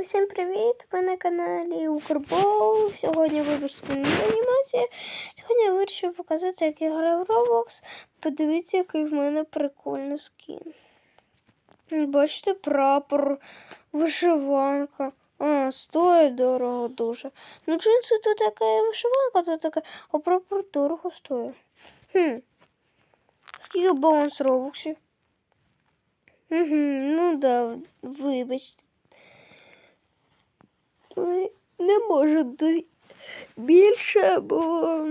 Усім привіт! Ви на каналі Укрбол. Сьогодні не анімація. Сьогодні я вирішив показати, як я граю в Roblox. Подивіться, який в мене прикольний скін. Бачите, прапор, вишиванка. А, стоїть дорого дуже. Ну, джинси то така і вишиванка, то така, а прапор дорого стоїть. Хм. Скільки баланс робоксів? Угу, ну да, вибачте. Не можу більше, бо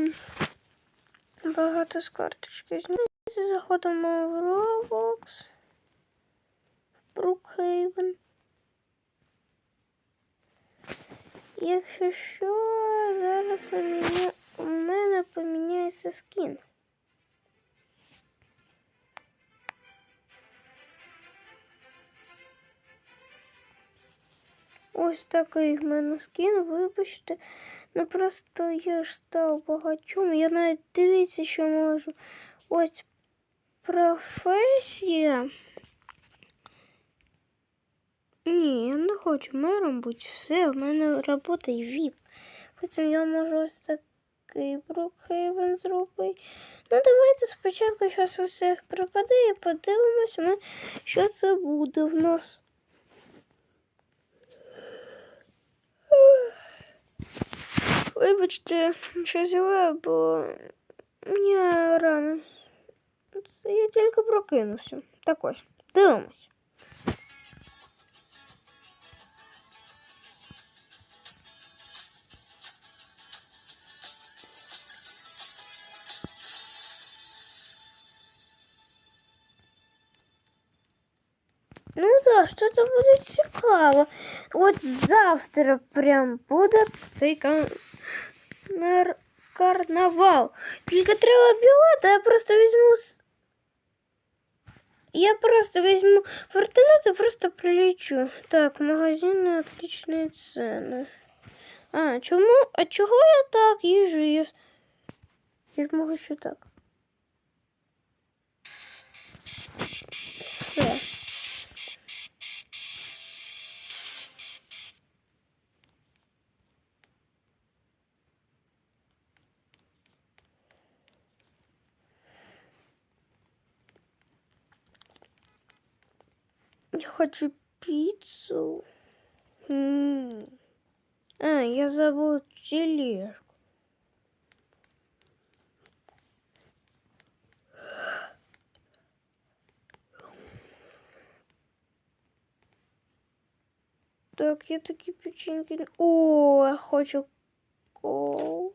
багато з карточки зняти. Заходимо в Roblox. Брукхейвен. Якщо що, зараз у мене, у мене поміняється скін. Ось такий в мене скін, вибачте. Ну просто я ж став багатьом. Я навіть дивіться, що можу. Ось професія. Ні, я не хочу мером бути. Все, в мене робота і віп. Потім я можу ось такий Брукхейвен зробити. Ну, давайте спочатку зараз усе пропаде і подивимось, що це буде в нас. Вибачте, що зіла, бо мені рано. Це я тільки прокинувся. Так ось, дивимось. Ну да, що то буде цікаво. От завтра прям буде цей кан... нар- карнавал. Тільки треба білети, я просто візьму. с- Я просто візьму вертолет і просто прилечу. Так, магазини отличні ціни. А, чому? А чого я так їжу? Я, я ж можу ще так. Все. Я хочу пиццу. А, я забыл тележку. Так, я такі печеньки. О, я хочу колу.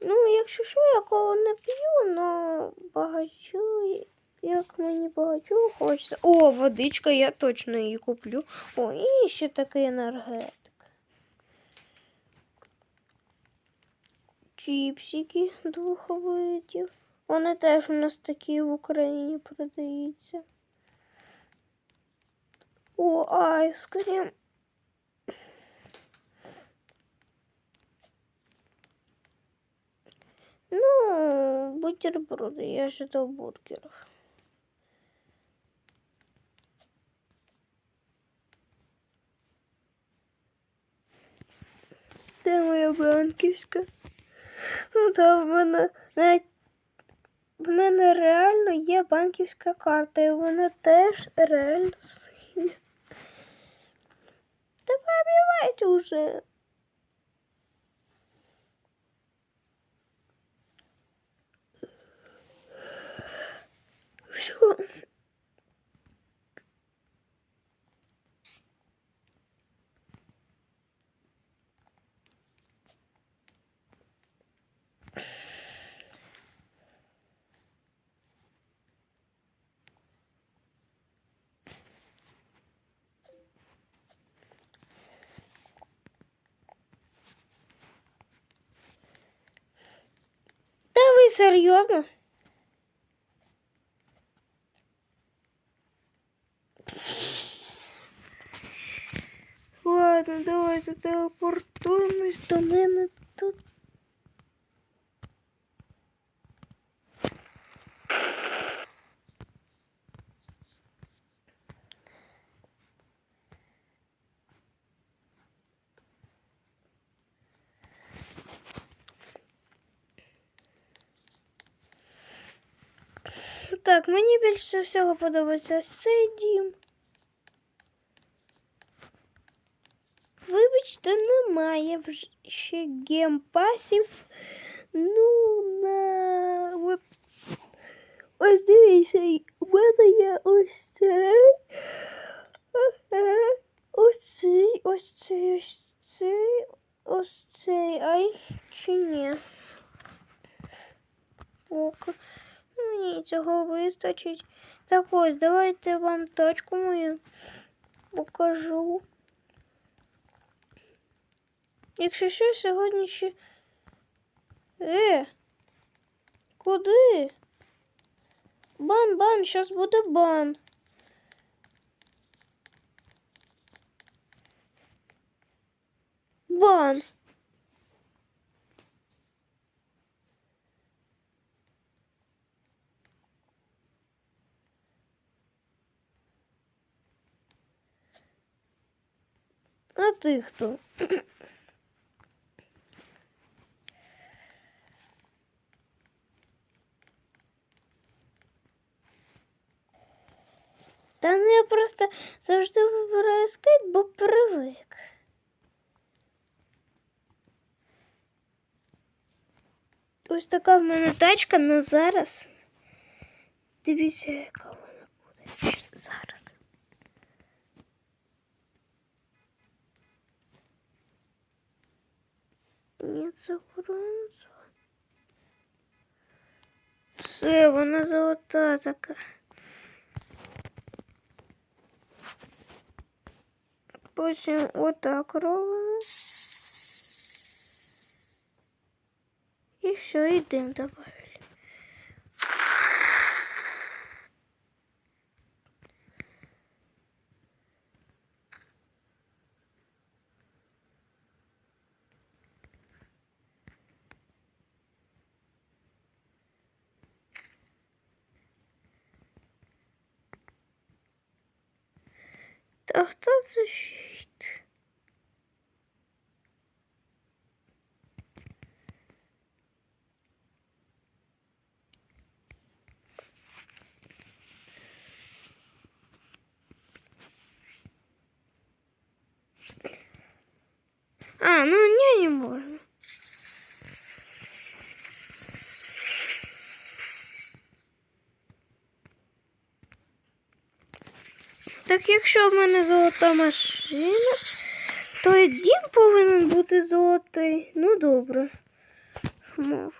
Ну, якщо що, я колу не п'ю, но багачу, як мені багачу хочеться. О, водичка, я точно її куплю. О, і ще такий енергетик. Чіпсики двох видів. Вони теж у нас такі в Україні продаються. О, айскрім. Ну, бутерброды, я ожидал бургеров. Де моя банківська? Ну, та в мене навіть в мене реально є банківська карта, і вона теж реально синя. Та пробивайте уже. Все. Та ви серйозно? Ладно, давайте телепортуємось до мене тут. Так, мені більше всього подобається ось цей дім. Вибачте, немає ще геймпасів. Ну, на от. Ось дивіться, у мене є ось цей. Ось цей, ось цей, ось цей, ось цей, ай, чи ні? Ок. Мені цього вистачить. Так ось, давайте вам тачку мою покажу. Якщо що, сьогодні ще. Е, куди? Бан, бан, зараз буде бан. Бан. А ти хто? Та ну я просто завжди вибираю скейт, бо привик. Ось така в мене тачка на зараз. Дивіться, яка вона буде зараз. Ні, це бронзова. Все, вона золота така. Потім отак робимо. І все, і дим Та хто це щит? А, ну не, не можно. Так якщо в мене золота машина, то і дім повинен бути золотий. Ну добре. Мов.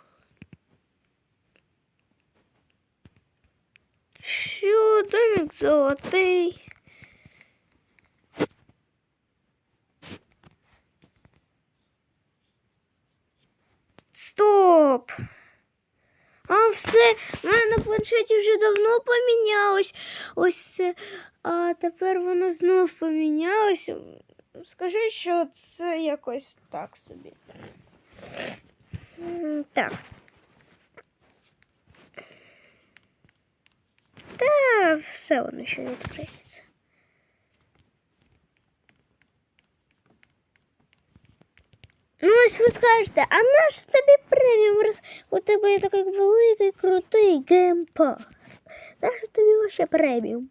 Що, домик золотий. Стоп! А все, У мене на планшеті вже давно помінялось. Ось це. А тепер воно знов помінялось. Скажи, що це якось так собі. Так. Та все воно ще відкриється. Ну, ось ви скажете, а наш тобі преміум, раз у тебе є такий великий крутий геймпас. Наш тобі ваше преміум?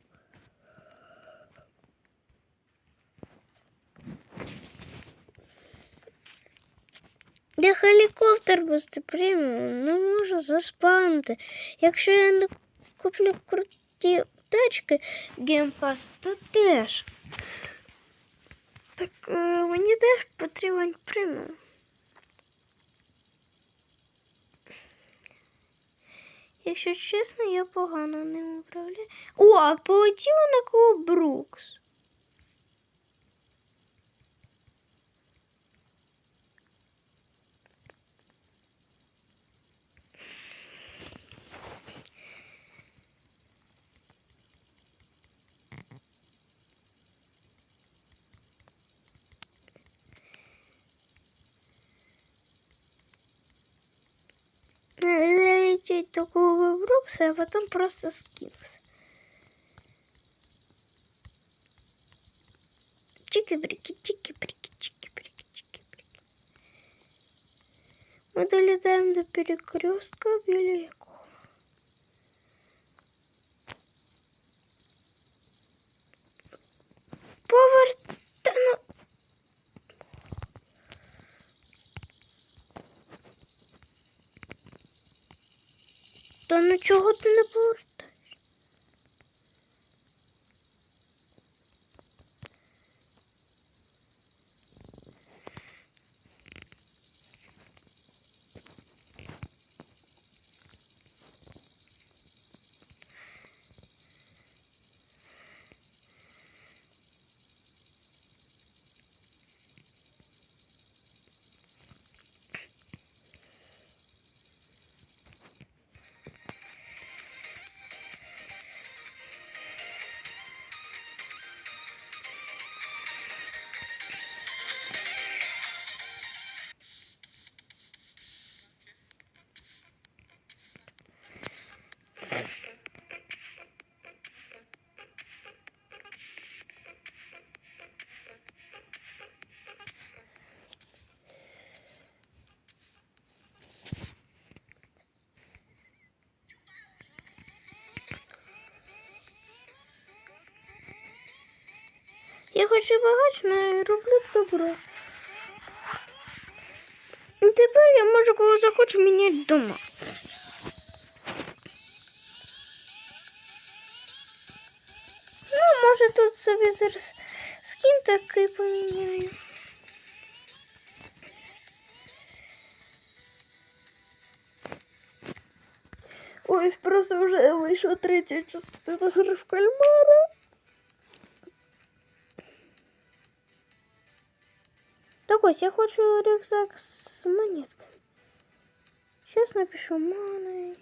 Я гелікоптер без преміум не можу заспавнити. Якщо я не куплю круті тачки геймпас, то теж. Так е, мені теж потрібен преміум. Якщо чесно, я погано ним управляю. О, а полетіла на Клуб Брукс. запустить такого Брукса, а потом просто скинуться. Чики-брики, чики-брики, чики-брики, чики-брики. Мы долетаем до перекрестка великого. Повар Та ну чого ти не повертаєш? Я хочу багач, але роблю добро. І тепер я можу, коли захочу, міняти дома. Ну, може тут собі зараз скін такий поміняю. Ось просто вже вийшла третя частина гри в кальмара. Так ось, я хочу рюкзак з монетками. Сейчас напишу мани.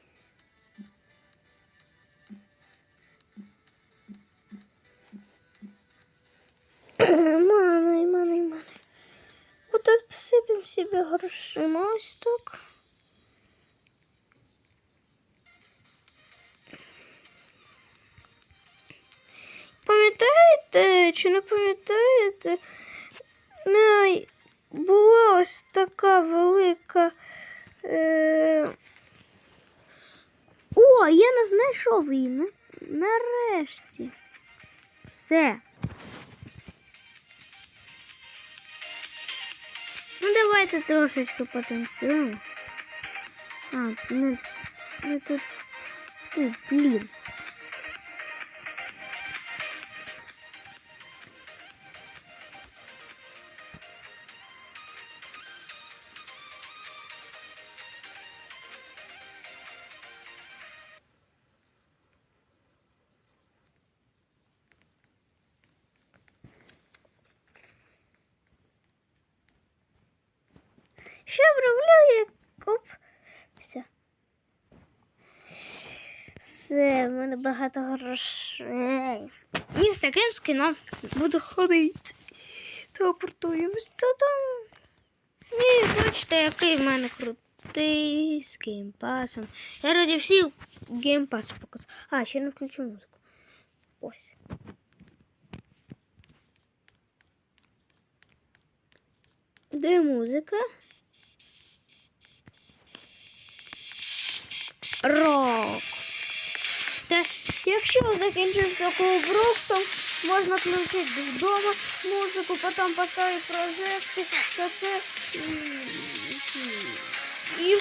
Мани, мани, мани. Вот тут посипем себе грошима ось так. Пам'ятаєте чи не пам'ятаєте? Не, була ось така велика. Е... О, я не знайшов її. на- Нарешті. Все. Ну, давайте трошечки потанцюємо. А, не, не тут. Ти, блін. Як оп. Все. Все, в мене багато грошей. І з таким скином буду ходити. Телепортуємось додому. І бачите, який в мене крутий з геймпасом. Я раді всіх геймпас показав. А, ще не включу музику. Ось. Де музика? Рок. Та якщо закінчився колоброкс, то можна включити вдома музику, потім поставити прожектор, таке. І,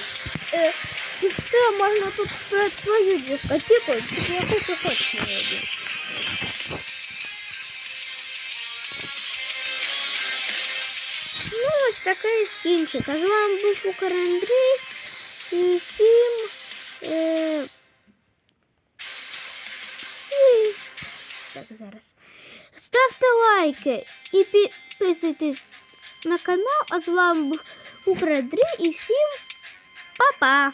е, і все, можна тут встроити свою дискотеку, яку ти хочеш мелодію. Ну, ось такий скінчик. А з вами був Укр Андрій. І всім. Е... Так, зараз. Ставте лайки і підписуйтесь на канал. А з вами був Укр Андрій і всім па-па!